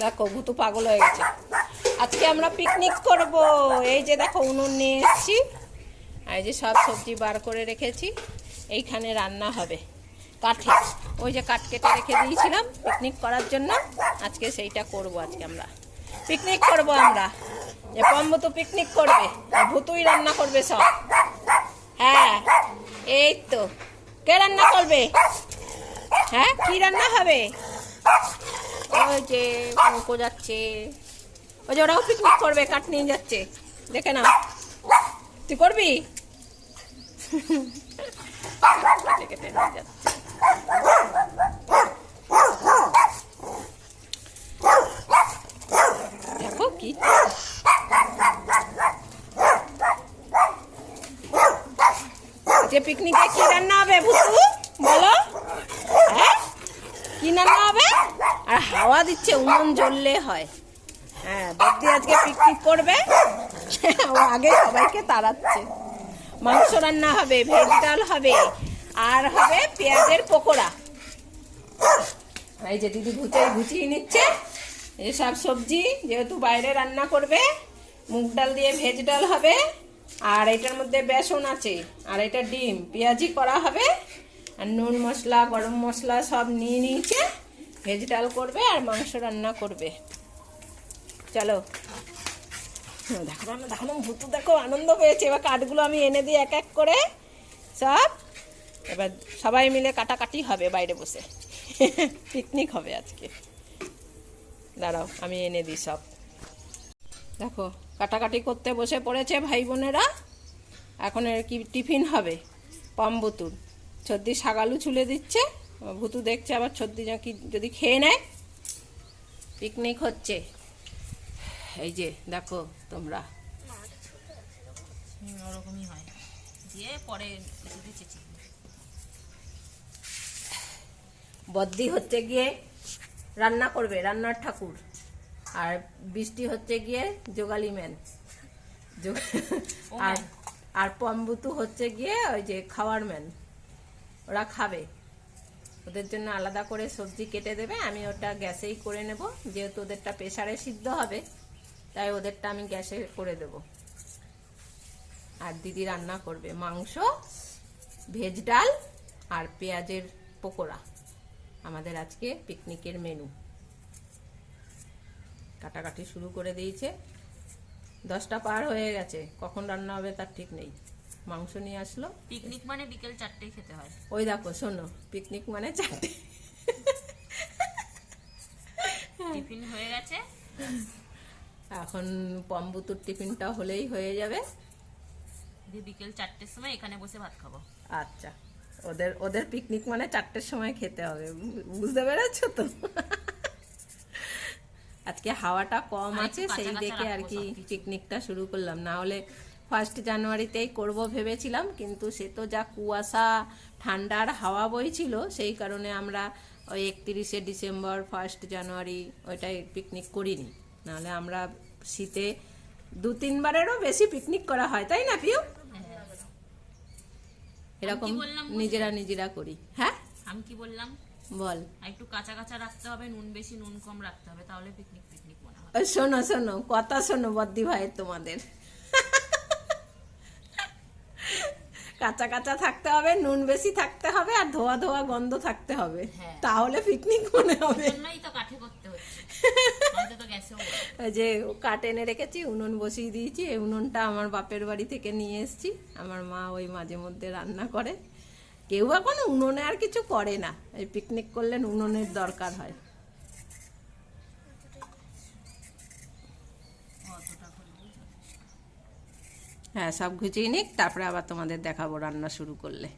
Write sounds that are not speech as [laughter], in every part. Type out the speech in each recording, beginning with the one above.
দেখো, ভুতু পাগল হয়ে গেছে। আজকে আমরা পিকনিক করব। এই যে দেখো, উনুন নিয়ে এসেছি। এই যে সব সবজি বার করে রেখেছি। এইখানে রান্না হবে কাঠে। ওই যে কাঠ কেটে রেখে দিয়েছিলাম পিকনিক করার জন্য। আজকে সেইটা করব আজকে আমরা। পিকনিক করব আমরা। যে পম্ব তো পিকনিক করবে ভুতুই রান্না করবে সব। হ্যাঁ এই তো। কে রান্না করবে? হ্যাঁ কি রান্না হবে? যে দেখে না তুই করবি। দেখো কি পিকনিকে কি রান্না হবে ভুতু বলো। হ্যাঁ? কি রান্না হবে? আর হাওয়া দিচ্ছে, উনুন জ্বললে হয়। হ্যাঁ বদ্দি আজকে পিকনিক করবে। ও আগে সবাইকে তাড়াচ্ছে। মাংস রান্না হবে, ভেজ ডাল হবে, আর হবে পেঁয়াজের পকোড়া। এই যে দিদি ঘুচে ঘুচিয়ে নিচ্ছে। এসব সবজি, যেহেতু বাইরে রান্না করবে, মুগ ডাল দিয়ে ভেজ ডাল হবে, আর এটার মধ্যে বেসন আছে, আর এটা ডিম। পেঁয়াজি করা হবে, আর নুন মশলা, গরম মশলা সব নিয়ে নিয়েছে। ভেজ ডাল করবে আর মাংস রান্না করবে। চলো। দেখো না, দেখো ভুতু, দেখো, আনন্দ পেয়েছে। এবার কাঠগুলো আমি এনে দিই এক এক করে। সব। এবার সবাই মিলে কাটাকাটি হবে বাইরে বসে। পিকনিক হবে আজকে। দাঁড়াও, আমি এনে দিই সব। দেখো, কাটাকাটি করতে বসে পড়েছে ভাই বোনেরা। এখন এর কি টিফিন হবে? পাম্বুতুর সর্দি সাগালু ছুলে দিচ্ছে। ভুতু দেখছে আবার ছদ্দি নাকি যদি খেয়ে নেয়। পিকনিক হচ্ছে। এই যে দেখো তোমরা। হুম, ওরকমই হয়। দিয়ে পরে বদ্দি হচ্ছে গিয়ে রান্না করবে রান্নার ঠাকুর। আর বৃষ্টি হচ্ছে গিয়ে যোগালি ম্যান। আর। আর পম্বুতু হচ্ছে গিয়ে ওই যে খাওয়ার ম্যান। ওরা খাবে। ওদের জন্য আলাদা করে সবজি কেটে দেবে, আমি ওটা গ্যাসেই করে নেব। যেহেতু ওদেরটা প্রেসারে সিদ্ধ হবে, তাই ওদেরটা আমি গ্যাসে করে দেব। আর দিদি রান্না করবে মাংস, ভেজ ডাল আর পেঁয়াজের পকোড়া। আমাদের আজকে পিকনিকের মেনু। কাটাকাটি শুরু করে দিয়েছে। দশটা পার হয়ে গেছে, কখন রান্না হবে তার ঠিক নেই। মাংস নিয়ে আসলো। পিকনিক মানে বিকেল চারটেই খেতে হয়। ওই দেখো শোনো পিকনিক মানে চারটে। টিফিন হয়ে গেছে। এখন পম্বুতুর টিফিনটা হলেই হয়ে যাবে। বিকেল চারটের সময় এখানে বসে ভাত খাব। আচ্ছা ওদের ওদের পিকনিক মানে চারটের সময় খেতে হবে বুঝতে পেরেছ তো? আজকে হাওয়াটা কম আছে সেই দেখে আর কি পিকনিকটা শুরু করলাম। না হলে ফার্স্ট জানুয়ারিতেই করব ভেবেছিলাম কিন্তু সে তো যা কুয়াশা ঠান্ডার হাওয়া বইছিল সেই কারণে আমরা ওই একত্রিশে ডিসেম্বর ফার্স্ট জানুয়ারি ওইটাই পিকনিক করিনি। নাহলে আমরা শীতে দু তিনবারেরও বেশি পিকনিক করা হয় তাই না পিউ? এরকম নিজেরা নিজেরা করি। হ্যাঁ? আমি কি বললাম? বল। একটু কাঁচা কাঁচা রাখতে হবে নুন বেশি নুন কম রাখতে হবে তাহলে পিকনিক পিকনিক মনে হয়। শোনো শোনো কথা শোনো বদ্দি ভাইয়ের তোমাদের। কাঁচা কাঁচা থাকতে হবে নুন বেশি থাকতে হবে আর ধোয়া ধোয়া গন্ধ থাকতে হবে। হ্যাঁ। তাহলে পিকনিক মনে হবে। যে কাঠ এনে রেখেছি উনুন বসিয়ে দিয়েছি। এই উনুনটা আমার বাপের বাড়ি থেকে নিয়ে এসেছি। আমার মা ওই মাঝে মধ্যে রান্না করে। কেউ এখন উনুনে আর কিছু করে না। এই পিকনিক করলে উনুনের দরকার হয়। হ্যাঁ সব গুছিয়ে নিক, তারপরে আবার তোমাদের দেখাবো রান্না শুরু করলে।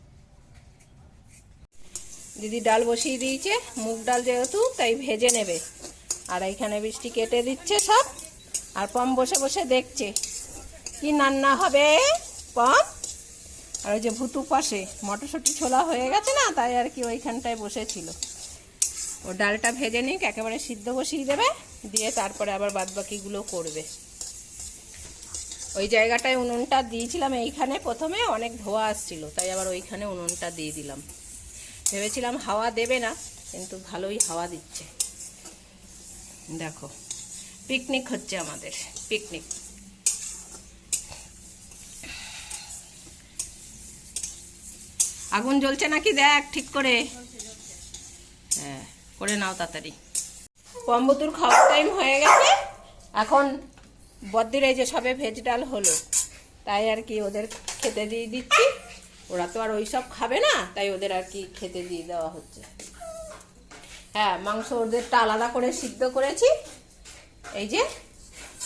দিদি ডাল বসিয়ে দিয়েছে, মুগ ডাল যেহেতু, তাই ভেজে নেবে। আর এইখানে বৃষ্টি কেটে দিচ্ছে সব, আর পম বসে বসে দেখছে। কি রান্না হবে, পম? আর ওই যে ভুতু পাশে মটরশুঁটি ছোলা হয়ে গেছে না, তাই আর কি ওইখানটায় বসেছিল। ও ডালটা ভেজে নিক, একেবারে সিদ্ধ বসিয়ে দেবে, দিয়ে তারপরে আবার বাদবাকিগুলো করবে। ওই জায়গাটায় উনুনটা দিয়েছিলাম এইখানে প্রথমে, অনেক ধোয়া আসছিল, তাই আবার ওইখানে উনুনটা দিয়ে দিলাম। ভেবেছিলাম হাওয়া দেবে না, কিন্তু ভালোই হাওয়া দিচ্ছে। দেখো পিকনিক হচ্ছে আমাদের পিকনিক আগুন জ্বলছে নাকি? দেখ, ঠিক করে। হ্যাঁ করে নাও তাড়াতাড়ি। পম্বতুর খাওয়ার টাইম হয়ে গেছে। এখন বদ্দির এই যে সবে ভেজ ডাল হলো, তাই আর কি ওদের খেতে দিয়ে দিচ্ছি। ওরা তো আর ওই সব খাবে না, তাই ওদের আর কি খেতে দিয়ে দেওয়া হচ্ছে। হ্যাঁ মাংস ওদেরটা আলাদা করে সিদ্ধ করেছি। এই যে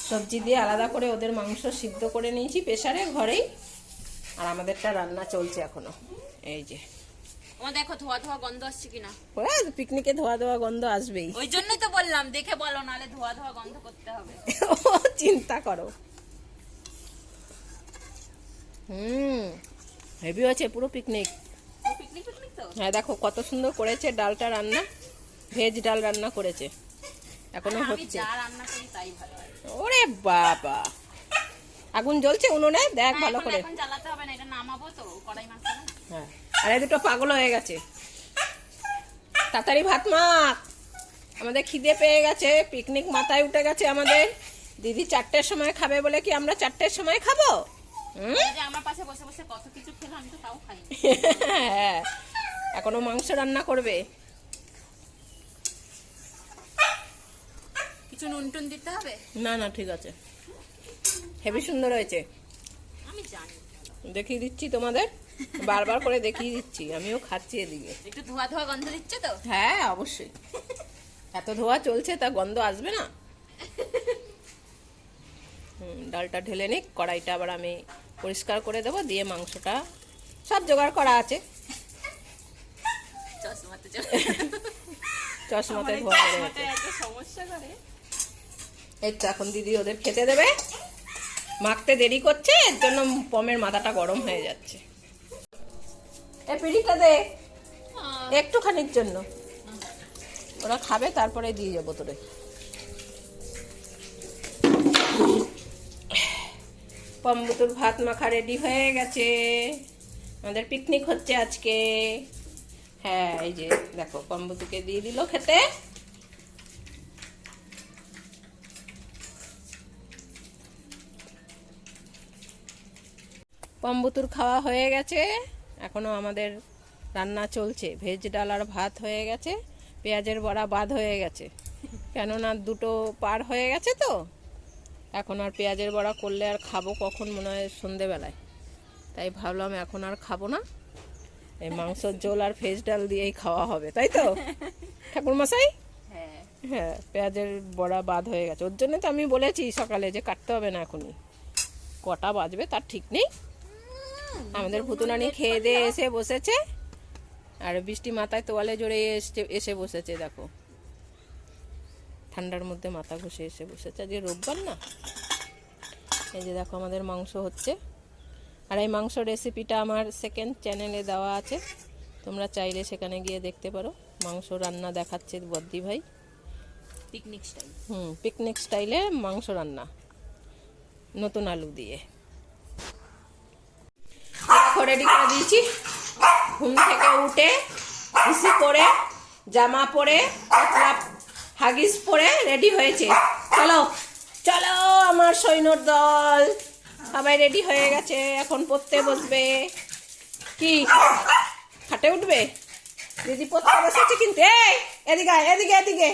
সবজি দিয়ে আলাদা করে ওদের মাংস সিদ্ধ করে নিয়েছি প্রেশারে ঘরেই। আর আমাদেরটা রান্না চলছে এখনও। এই যে আমার দেখো ধোয়া ধোয়া গন্ধ আসছে কিনা? ওরা পিকনিকে ধোয়া ধোয়া গন্ধ আসবেই। ওই জন্যই তো বললাম দেখে বলো নালে ধোয়া ধোয়া গন্ধ করতে হবে। ও চিন্তা করো। হুম হেভি আছে পুরো পিকনিক পিকনিক পিকনিক তো? হ্যাঁ দেখো কত সুন্দর করেছে ডালটা রান্না। ভেজ ডাল রান্না করেছে। এখনও হচ্ছে। হয়। ওরে বাবা। আগুন জ্বলছে উনুনে? দেখ ভালো করে। এখন জ্বালাতে হবে না এটা নামাবো তো কড়াই মাছ না। হ্যাঁ। আর দুটো পাগল হয়ে গেছে। তাড়াতাড়ি ভাত মাখ। আমাদের খিদে পেয়ে গেছে পিকনিক মাথায় উঠে গেছে আমাদের। দিদি চারটের সময় খাবে বলে কি আমরা চারটের সময় খাব? হুম? এই যে আমার পাশে বসে বসে কত কিছু খেলো তো তাও খাই হ্যাঁ এখনও মাংস রান্না করবে। কিছু নুন টুন দিতে হবে? না না ঠিক আছে। হেভি সুন্দর হয়েছে। আমি জানি। দেখিয়ে দিচ্ছি তোমাদের। বারবার করে দেখিয়ে দিচ্ছি আমিও খাচ্ছি এদিকে। একটু ধোয়া ধোয়া গন্ধ দিচ্ছে তো? হ্যাঁ অবশ্যই। এত ধোয়া চলছে তা গন্ধ আসবে না? হুম, ডালটা ঢেলে নিক কড়াইটা আবার আমি পরিষ্কার করে দেবো দিয়ে মাংসটা সব জোগাড় করা আছে। চশমাতে চশমাতে ধোয়া চশমাটা গেছে এত সমস্যা করে। এই তো এখন দিদি ওদের খেতে দেবে। মাখতে দেরি করছে এর জন্য পমের মাথাটা গরম হয়ে যাচ্ছে। এ পিড়িটা দে। একটুখানির জন্য। ওরা খাবে তারপরে দিয়ে যাব তোরে। পম্বুতুর ভাত মাখা রেডি হয়ে গেছে। আমাদের পিকনিক হচ্ছে আজকে। হ্যাঁ এই যে দেখো পম্বুতুকে দিয়ে দিল খেতে। পম্বুতুর খাওয়া হয়ে গেছে। এখনও আমাদের রান্না চলছে। ভেজ ডাল আর ভাত হয়ে গেছে পেঁয়াজের বড়া বাদ হয়ে গেছে। কেননা দুটো পার হয়ে গেছে তো। এখন আর পেঁয়াজের বড়া করলে আর খাব কখন মনে হয় সন্ধেবেলায়। তাই ভাবলাম এখন আর খাব না। এই মাংসর ঝোল আর ভেজ ডাল দিয়েই খাওয়া হবে তাই তো? [laughs] ঠাকুরমশাই? হ্যাঁ। হ্যাঁ পেঁয়াজের বড়া বাদ হয়ে গেছে। ওর জন্য তো আমি বলেছি সকালে যে কাটতে হবে না এখনই। কটা বাজবে তার ঠিক নেই। আমাদের ভুতুনানি খেয়ে দিয়ে এসে বসেছে। আর বৃষ্টি মাথায় তোয়ালে জড়ে এসে এসে বসেছে দেখো। ঠান্ডার মধ্যে মাথা ঘষে এসে বসেছে। আজকে রোববার না? এই যে দেখো আমাদের মাংস হচ্ছে। আর এই মাংস রেসিপিটা আমার সেকেন্ড চ্যানেলে দেওয়া আছে। তোমরা চাইলে সেখানে গিয়ে দেখতে পারো। মাংস রান্না দেখাচ্ছে বদ্দি ভাই। পিকনিক স্টাইল হুম পিকনিক স্টাইলে মাংস রান্না। নতুন আলু দিয়ে। রেডি করে দিয়েছি। ঘুম থেকে উঠে ইসি করে, জামা পরে হাগিস পরে রেডি হয়েছে। চলো চলো আমার সৈন্যর দল। সবাই রেডি হয়ে গেছে, এখন পড়তে বসবে। কি? খাটে উঠবে? দিদি পড়তে বসেছে কিন্তু, এই, এদিকে এদিকে এদিকে।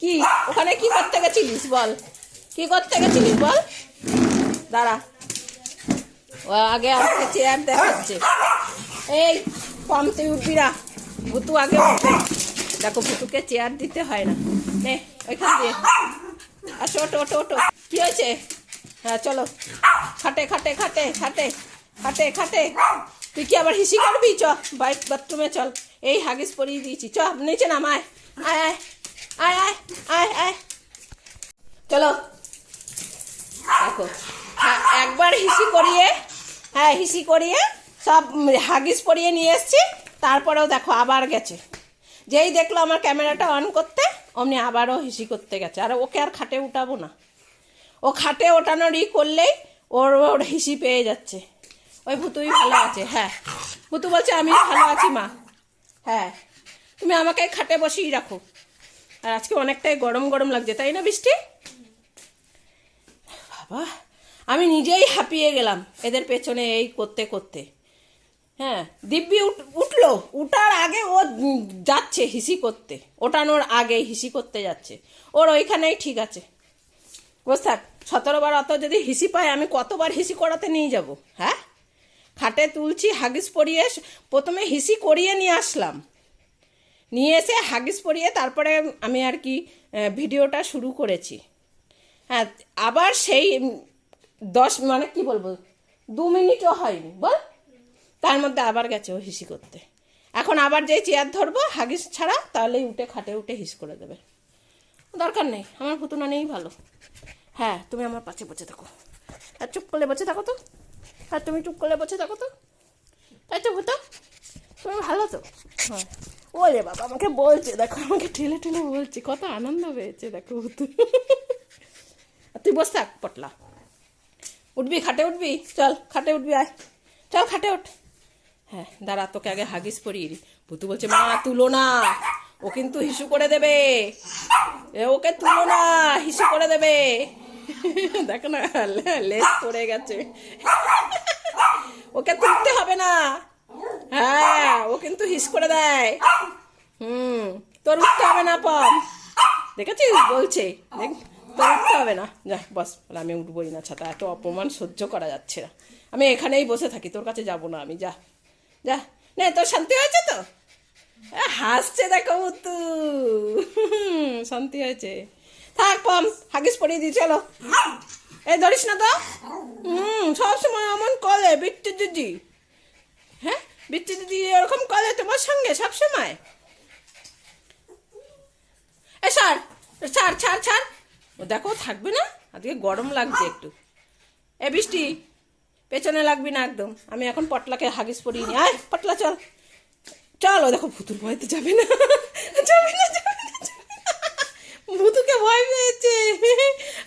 কি? ওখানে কি করতে গেছিলিস বল? কি করতে গেছিলিস বল? দাঁড়া। ও আগে আমাকে চেয়ার দেখাচ্ছে। এই কমতে উঠবি ভুতু আগে উঠবে। দেখো ভুতুকে চেয়ার দিতে হয় না। নে ওইখান দিয়ে। আসো ওটো ওটো ওটো কি হয়েছে? হ্যাঁ চলো। খাটে খাটে খাটে খাটে খাটে খাটে। তুই কি আবার হিসি করবি চ বাইক বাথরুমে চল। এই হাগিস পরিয়ে দিয়েছি। চ নিচে নাম আয়। আয় আয়। আয় আয় আয় আয়। চলো। দেখো হ্যাঁ, একবার হিসি করিয়ে হিসি করিয়ে সব হাগিস পরিয়ে নিয়ে এসছি, তারপরেও দেখো আবার গেছে। যেই দেখল আমার ক্যামেরাটা অন করতে, অমনি আবারও হিসি করতে গেছে। আর ওকে আর খাটে উঠাবো না। ও খাটে ওঠানোর ই করলেই ওর ওর হিসি পেয়ে যাচ্ছে। ওই ভুতুই ভালো আছে হ্যাঁ। ভুতু বলছে, আমি ভালো আছি, মা। হ্যাঁ। তুমি আমাকে খাটে বসিয়ে রাখো। আর আজকে অনেকটাই গরম গরম লাগছে, তাই না বৃষ্টি? বাবা। আমি নিজেই হাঁপিয়ে গেলাম এদের পেছনে এই করতে করতে। হ্যাঁ দিব্যি উঠ, উঠল। উঠার আগে ও যাচ্ছে হিসি করতে। ওঠানোর আগে হিসি করতে যাচ্ছে। ওর ওইখানেই ঠিক আছে। বস থাক, সতেরো বার অত যদি হিসি পায়, আমি কতবার হিসি করাতে নিয়ে যাব? হ্যাঁ? খাটে তুলছি, হাগিস পরিয়ে প্রথমে হিসি করিয়ে নিয়ে আসলাম। নিয়ে এসে হাগিস পরিয়ে তারপরে আমি আর কি ভিডিওটা শুরু করেছি। হ্যাঁ আবার সেই দশ মানে কি বলব? দু মিনিটও হয়নি, বল। তার মধ্যে আবার গেছে ও হিসি করতে। এখন আবার যেই চেয়ার ধরবো, হাগিস ছাড়া, তাহলেই উঠে খাটে উঠে হিস করে দেবে। দরকার নেই, আমার পুতুনা নেই ভালো। হ্যাঁ তুমি আমার পাশে বসে থাকো। আর চুপ করলে বসে থাকো তো। আর তুমি চুপ করলে বসে থাকো তো। তাই তো ভূতো? তুমি ভালো তো? হ্যাঁ। ওরে বাবা, আমাকে বলছে, দেখো, আমাকে ঠেলে ঠেলে বলছে, কত আনন্দ পেয়েছে, দেখো ভূতু। তুই বসে থাক, পটলা। উঠবি, খাটে উঠবি। চল, খাটে উঠবি, আয়। চল, খাটে উঠ। হ্যাঁ দাঁড়া, তোকে আগে হাগিস পরিয়ে দিই। ভুতু বলছে, মা, তুলো না। ও কিন্তু হিসু করে দেবে। ওকে তুলো না, হিসু করে দেবে। দেখো না লে- লেজ পড়ে গেছে। ওকে তুলতে হবে না। হ্যাঁ ও কিন্তু হিস করে দেয়। হুম, তোর উঠতে হবে না পম দেখেছিস? বলছে। দেখ তোর উঠতে হবে না। যা বস আমি উঠবোই না ছাতা এত অপমান সহ্য করা যাচ্ছে না। আমি এখানেই বসে থাকি তোর কাছে যাব না আমি যা যা। না তোর শান্তি হয়েছে তো? এ, হাসছে দেখো তু শান্তি হয়েছে। থাক পম হাগিস পরিয়ে দিই চলো। এই ধরিস না তো? হুম সবসময় এমন কলে বিট্টু দিদি। হ্যাঁ বিট্টু দিদি এরকম কলে তোমার সঙ্গে সবসময় এ ছাড় ছাড় ছাড় ছাড় ও দেখো থাকবে না? আজকে গরম লাগছে একটু। এ বৃষ্টি। পেছনে লাগবি না একদম। আমি এখন পটলাকে হাগিস পরিয়ে নি আয় পটলা চল। চল ও দেখো ভুতুর ভয়তে যাবে না। যাবে না যাবে না, ভুতুকে ভয় পেয়েছে।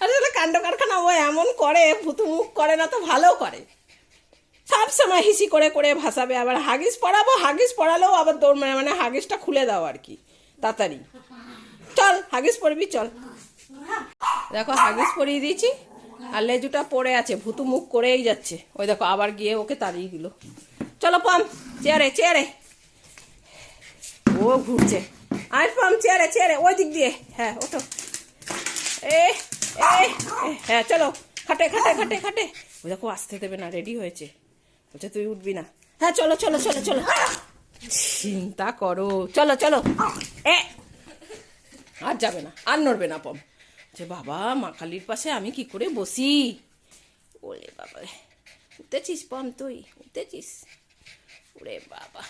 আসলে কাণ্ড কারখানা ও এমন করে ভুতু মুখ করে না তো ভালো করে। সব সময় হিসি করে করে ভাসাবে। আবার হাগিস পড়াবো হাগিস পড়ালেও আবার দৌড় মানে মানে হাগিসটা খুলে দাও আর কি। তাড়াতাড়ি। চল হাগিস পরবি চল। দেখো হাগিস পরিয়ে দিয়েছি আর লেজুটা পড়ে আছে ভুতু মুখ করেই যাচ্ছে। ওই দেখো আবার গিয়ে ওকে তাড়িয়ে দিল। চলো পাম চেয়ারে চেয়ারে। ও ঘুরছে। আয় পাম চেয়ারে চেয়ারে ওই দিক দিয়ে। হ্যাঁ ওঠো। এ, হ্যাঁ চলো খাটে খাটে খাটে খাটে। ও দেখো আসতে দেবে না রেডি হয়েছে। বলছে তুই উঠবি না। হ্যাঁ চলো চলো চলো চলো। চিন্তা করো। চলো চলো। এ আর যাবে না আর নড়বে না পম যে বাবা মা কালীর পাশে আমি কি করে বসি? ওলে বাবা। উঠেছিস পম তুই, উঠেছিস? ওরে বাবা।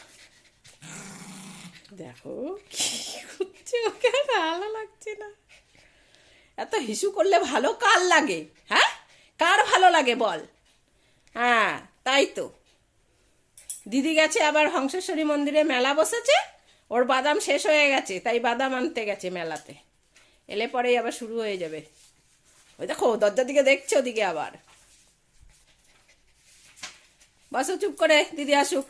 দেখো, কি করছে ওকে ভালো লাগছে না। এত হিসু করলে ভালো কার লাগে হ্যাঁ? কার ভালো লাগে বল? হ্যাঁ তাই তো। দিদি গেছে আবার হংসেশ্বরী মন্দিরে মেলা বসেছে, ওর বাদাম শেষ হয়ে গেছে, তাই বাদাম আনতে গেছে মেলাতে। এলে পরেই আবার শুরু হয়ে যাবে ওই দেখো দরজার দিকে দেখছে ওদিকে আবার বসো চুপ করে দিদি আসুক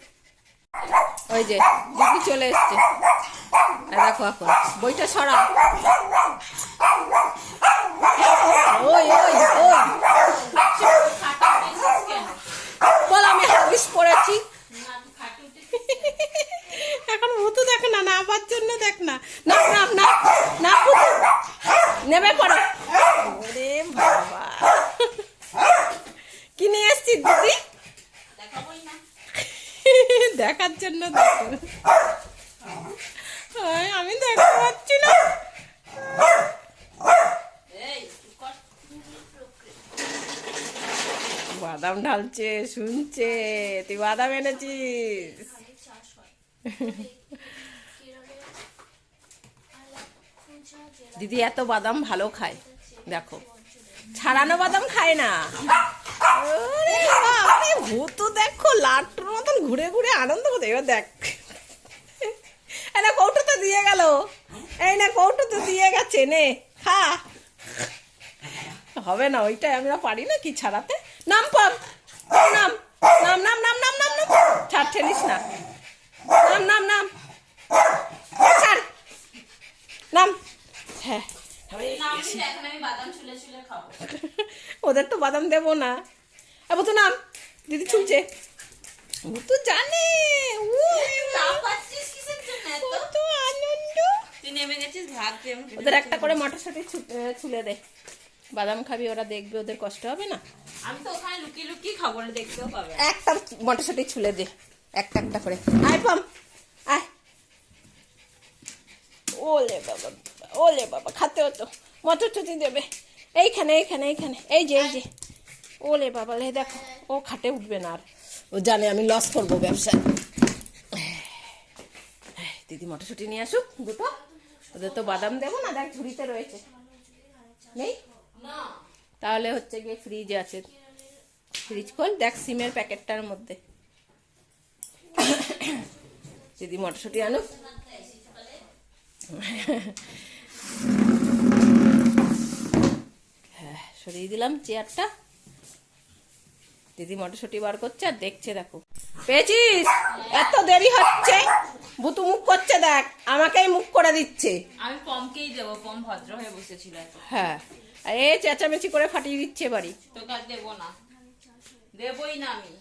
ওই যে দিদি চলে এসছে দেখো এখন বইটা সরা ওই ওই ওই বল আমি পড়েছি এখন ভূতু দেখ না নামার জন্য দেখ না না না না না নেবে পড়ো। ওরে বাবা। কি নিয়ে এসছিস দিদি? দেখার জন্য আমি দেখতে পাচ্ছি না। বাদাম ঢালছে, শুনছে। তুই বাদাম এনেছিস। দিদি এত বাদাম ভালো খায়। দেখো। ছাড়ানো বাদাম খায় না। ভূতও দেখো, লাট্টুর মতন ঘুরে ঘুরে আনন্দ করতে এবার দেখ। এই কৌটো তো দিয়ে গেল। এই না, কৌটো তো দিয়ে গেছে, নে, খা। হবে না, ওইটাই আমরা পারি না কি ছাড়াতে? নাম পাম নাম নাম নাম নাম নাম নাম নাম। ছাড়, ঠেলিস না। নাম নাম নাম। ছাড়। নাম। হ্যাঁ। ওদের তো বাদাম দেবো না। এবার তো নাম। দিদি ছুলছে। ও তো জানে ওদের একটা করে মটরশুঁটি ছুলে দে। বাদাম খাবি, ওরা দেখবে, ওদের কষ্ট হবে না? আমি তো ওখানে লুকিয়ে লুকিয়ে খাব না দেখতেও পাবে। একটা মটরশুঁটি ছুলে দে। একটা একটা করে। আয়, পাম। আয়। ওলে বাবা। ওলে বাবা খাতে হতো। মটরশুঁটি দেবে। এইখানে এইখানে এইখানে। এই যে এই যে। ওলে বাবা লে দেখো ও খাটে উঠবে না আর। ও জানে আমি লস করব ব্যবসায়। দিদি মটরশুঁটি নিয়ে আসুক দুটো। ওদের তো বাদাম দেবো না দেখ ঝুড়িতে রয়েছে। নেই? তাহলে হচ্ছে গিয়ে ফ্রিজ আছে। ফ্রিজ খোল দেখ সিমের প্যাকেটটার মধ্যে। দিদি মটরশুঁটি আনুক হ্যাঁ সরিয়ে দিলাম চেয়ারটা। দিদি মটরশুঁটি বার করছে আর দেখছে দেখো। পেয়েছিস? এত দেরি হচ্ছে। বুতু মুখ করছে দেখ আমাকেই মুখ করে দিচ্ছে। আমি পমকেই দেবো? পম ভদ্র হয়ে বসেছিল হ্যাঁ আর এ চেঁচামেচি করে ফাটিয়ে দিচ্ছে বাড়ি। তোকে আর দেবো না। দেবই না আমি।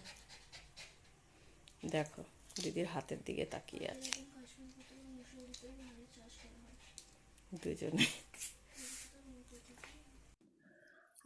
দেখো দিদির হাতের দিকে তাকিয়ে আছে। দুজনে।